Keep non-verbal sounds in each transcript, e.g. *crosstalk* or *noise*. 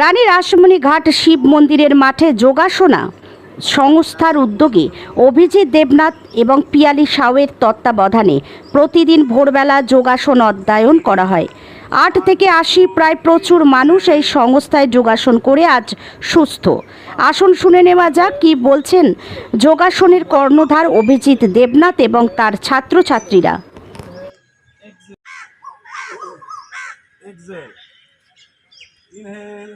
রানী রাসমণি ঘাট শিব মন্দিরের মাঠে যোগাসনা সংস্থার উদ্যোগে অভিজিৎ দেবনাথ এবং পিয়ালি সাউয়ের তত্ত্বাবধানে প্রতিদিন ভোরবেলা যোগাসন অধ্যায়ন করা হয় আট থেকে আশি প্রায় প্রচুর মানুষ এই সংস্থায় যোগাসন করে আজ সুস্থ আসন শুনে নেওয়া যাক কি বলছেন যোগাসনের কর্ণধার অভিজিৎ দেবনাথ এবং তার ছাত্রছাত্রীরা Inhale.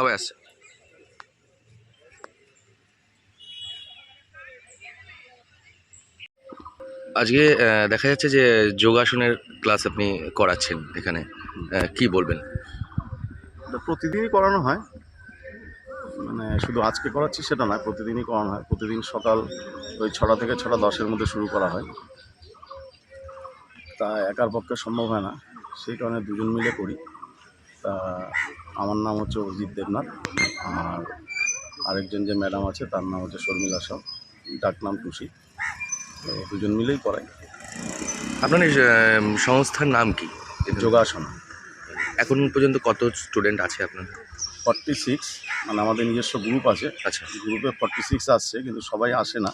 oh, yes. আজকে দেখা যাচ্ছে যে যোগাসনের ক্লাস আপনি করাচ্ছেন এখানে কি বলবেন প্রতিদিনই করানো হয় মানে শুধু আজকে করাচ্ছি সেটা নয় প্রতিদিনই করানো হয় প্রতিদিন সকাল ওই ছটা থেকে ছটা দশের মধ্যে শুরু করা হয় তা একার পক্ষে সম্ভব হয় না সেই কারণে দুজন মিলে করি তা আমার নাম হচ্ছে অজিৎ দেবনাথ আর আরেকজন যে ম্যাডাম আছে তার নাম হচ্ছে শর্মিলা সাহ ডাক নাম টুসি দুজন মিলেই করাই আপনার এই সংস্থার নাম কি যোগাসন এখন পর্যন্ত কত স্টুডেন্ট আছে আপনার ফর্টি সিক্স মানে আমাদের নিজস্ব গ্রুপ আছে আচ্ছা গ্রুপে ফর্টি সিক্স আসছে কিন্তু সবাই আসে না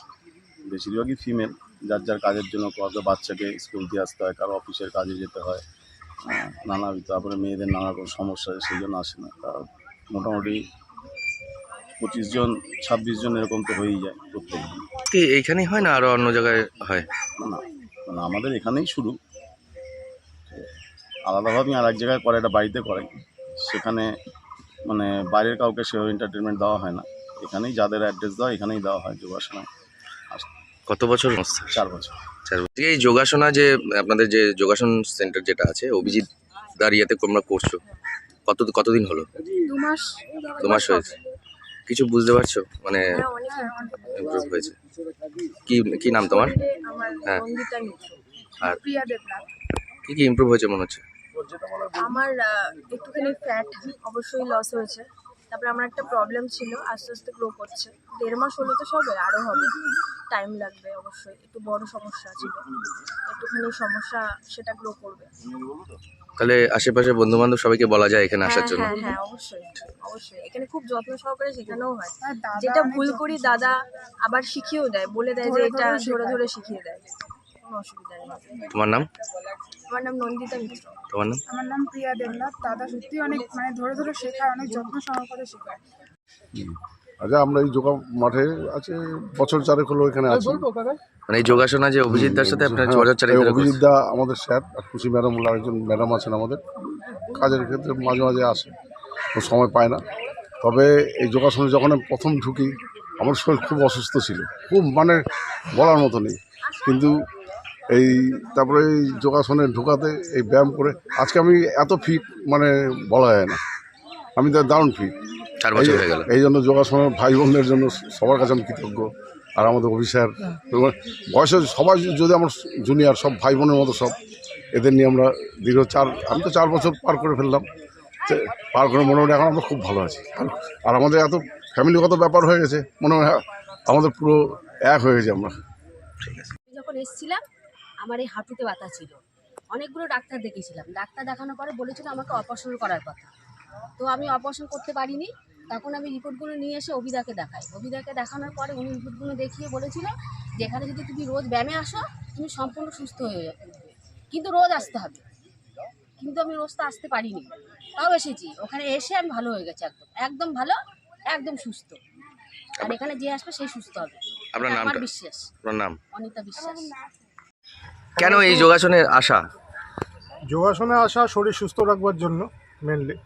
বেশিরভাগই ফিমেল যার যার কাজের জন্য কাউকে বাচ্চাকে স্কুল দিয়ে আসতে হয় কারো অফিসের কাজে যেতে হয় নানা তারপরে মেয়েদের নানা রকম সমস্যা সেই জন্য আসে না তা মোটামুটি পঁচিশ জন ছাব্বিশ জন এরকম তো হয়েই যায় প্রত্যেক কি এইখানেই হয় না আরও অন্য জায়গায় হয় না মানে আমাদের এখানেই শুরু আলাদাভাবে আর এক জায়গায় করে এটা বাড়িতে করে সেখানে মানে বাইরের কাউকে সেভাবে এন্টারটেনমেন্ট দেওয়া হয় না এখানেই যাদের অ্যাড্রেস দেওয়া এখানেই দেওয়া হয় যোগাসনা কত বছর চার বছর চার বছর এই যোগাসনা যে আপনাদের যে যোগাসন সেন্টার যেটা আছে অভিজিৎ দাঁড়িয়েতে তোমরা করছো কত কতদিন হলো দু মাস হয়েছে কিছু বুঝতে পারছো মানে ইমপ্রুভ হ্যাঁ, হয়েছে কি কি নাম তোমার হ্যাঁ আর কি কি ইমপ্রুভ হয়েছে মনে হচ্ছে আমার একটুখানি ফ্যাট অবশ্যই লস হয়েছে তারপরে আমার একটা প্রবলেম ছিল আস্তে আস্তে গ্রো করছে দেড় মাস হলে তো সবে আরও হবে টাইম লাগবে অবশ্যই একটু বড় সমস্যা ছিল একটুখানি সমস্যা সেটা গ্রো করবে তাহলে আশেপাশে বন্ধু বান্ধব সবাইকে বলা যায় এখানে আসার হ্যাঁ, জন্য হ্যাঁ, হ্যাঁ অবশ্যই অবশ্যই এখানে খুব যত্ন সহকারে শেখানো হয় হ্যাঁ, যেটা ভুল করি দাদা আবার শিখিয়েও দেয় বলে দেয় যে এটা ধরে ধরে শিখিয়ে দেয় তোমার নাম আমার নাম নন্দিতা মিত্র তোমার নাম আমার নাম প্রিয়া দেবনাথ দাদা সত্যি অনেক মানে ধরে ধরে শেখায় অনেক যত্ন সহকারে শেখায় আচ্ছা আমরা এই যোগা মাঠে আছে বছর চারেক হলো এখানে আছি মানে এই যোগাসনা যে অভিজিৎ দার সাথে আপনার হ্যাঁ, যোগাযোগ চালিয়ে অভিজিৎ দা আমাদের স্যার আর খুশি ম্যাডাম বলে একজন ম্যাডাম আছেন আমাদের কাজের ক্ষেত্রে মাঝে মাঝে আসে ও সময় পায় না তবে এই যোগাসনে যখন আমি প্রথম ঢুকি আমার শরীর খুব অসুস্থ ছিল খুব মানে বলার মতো নেই কিন্তু এই তারপরে এই যোগাসনে ঢোকাতে এই ব্যায়াম করে আজকে আমি এত ফিট মানে বলা যায় না আমি তো দারুণ ফিট চার বছর হয়ে গেল এই জন্য যোগাসনে ভাই বোনদের জন্য সবার কাছে আমি কৃতজ্ঞ আর আমাদের অফিসার মানে বয়সে সবাই যদি আমার জুনিয়র সব ভাই বোনের মতো সব এদের নিয়ে আমরা দীর্ঘ চার আমি তো চার বছর পার করে ফেললাম পার করে মনে হয় এখন আমরা খুব ভালো আছি আর আমাদের এত ফ্যামিলিগত ব্যাপার হয়ে গেছে মনে হয় আমাদের পুরো এক হয়ে গেছে আমরা ঠিক আছে যখন এসেছিলাম আমার এই হাঁটুতে ব্যথা ছিল অনেকগুলো ডাক্তার দেখিয়েছিলাম ডাক্তার দেখানোর পরে বলেছিল আমাকে অপারেশন করার কথা তো আমি অপারেশন করতে পারিনি তখন আমি রিপোর্টগুলো নিয়ে এসে অভিদাকে দেখাই অভিদাকে দেখানোর পরে উনি রিপোর্টগুলো দেখিয়ে বলেছিল যে এখানে যদি তুমি রোজ ব্যায়ামে আসো তুমি সম্পূর্ণ সুস্থ হয়ে যাবে কিন্তু রোজ আসতে হবে কিন্তু আমি রোজ তো আসতে পারিনি তাও এসেছি ওখানে এসে আমি ভালো হয়ে গেছি একদম একদম ভালো একদম সুস্থ আর এখানে যে আসবে সেই সুস্থ হবে আমার বিশ্বাস নাম অনিতা বিশ্বাস কেন এই যোগাসনের আশা যোগাসনে আসা শরীর সুস্থ রাখবার জন্য মেনলি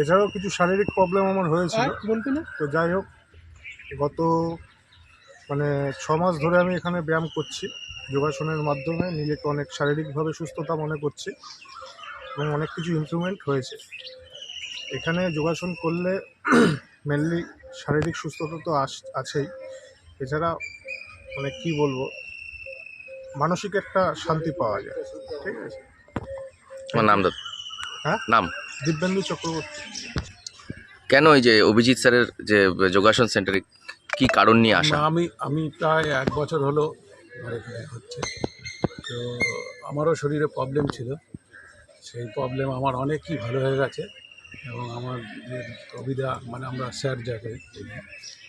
এছাড়াও কিছু শারীরিক প্রবলেম আমার হয়েছিল তো যাই হোক গত মানে ছ মাস ধরে আমি এখানে ব্যায়াম করছি যোগাসনের মাধ্যমে নিজেকে অনেক শারীরিকভাবে সুস্থতা মনে করছি এবং অনেক কিছু ইমপ্রুভমেন্ট হয়েছে এখানে যোগাসন করলে মেনলি *clears throat* শারীরিক সুস্থতা তো আস আছেই এছাড়া মানে কি বলবো মানসিক একটা শান্তি পাওয়া যায় ঠিক আছে আমার নাম দাদা হ্যাঁ নাম দিব্যেন্দু চক্রবর্তী কেন ওই যে অভিজিৎ স্যারের যে যোগাসন সেন্টারে কি কারণ নিয়ে আসা আমি আমি প্রায় এক বছর হলো হচ্ছে তো আমারও শরীরে প্রবলেম ছিল সেই প্রবলেম আমার অনেকই ভালো হয়ে গেছে এবং আমার কবিতা মানে আমরা স্যার যাকে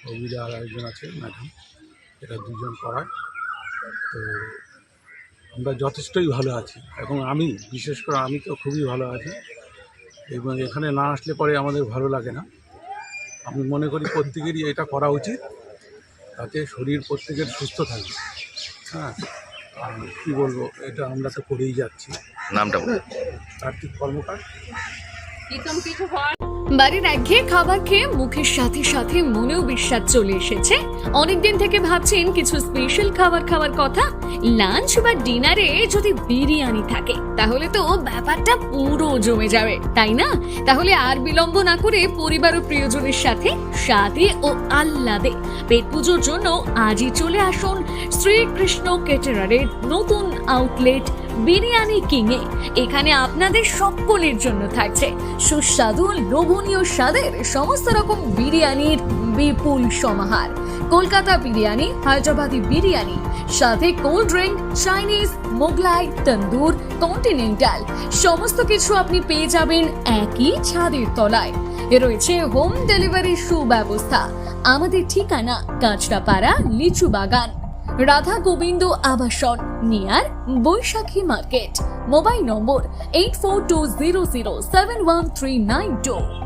কবিতা আর একজন আছে ম্যাডাম এটা দুজন করায় তো আমরা যথেষ্টই ভালো আছি এবং আমি বিশেষ করে আমি তো খুবই ভালো আছি এবং এখানে না আসলে পরে আমাদের ভালো লাগে না আমি মনে করি প্রত্যেকেরই এটা করা উচিত তাতে শরীর প্রত্যেকের সুস্থ থাকে হ্যাঁ আর কী বলবো এটা আমরা তো করেই যাচ্ছি নামটা কার্তিক কর্মকার বাড়ির একঘেয়ে খাবার খেয়ে মুখের সাথে সাথে মনেও বিশ্বাস চলে এসেছে অনেকদিন থেকে ভাবছেন কিছু স্পেশাল খাবার খাওয়ার কথা লাঞ্চ বা ডিনারে যদি বিরিয়ানি থাকে তাহলে তো ব্যাপারটা পুরো জমে যাবে তাই না তাহলে আর বিলম্ব না করে পরিবার ও প্রিয়জনের সাথে স্বাদে ও আহ্লাদে পেট পুজোর জন্য আজই চলে আসুন শ্রীকৃষ্ণ কেটারারের নতুন আউটলেট বিরিয়ানি এ এখানে আপনাদের সকলের জন্য থাকছে সুস্বাদু লোভনীয় স্বাদের সমস্ত রকম বিরিয়ানির বিপুল সমাহার কলকাতা বিরিয়ানি হায়দ্রাবাদি বিরিয়ানি সাথে cold drink Chinese Mughlai tandoor continental সমস্ত কিছু আপনি পেয়ে যাবেন একই ছাদের তলায় রয়েছে হোম ডেলিভারি সুব্যবস্থা আমাদের ঠিকানা কাঁচরাপাড়া লিচু বাগান রাধা গোবিন্দ আবাসন near Boishakhi Market. Mobile number 8420071392.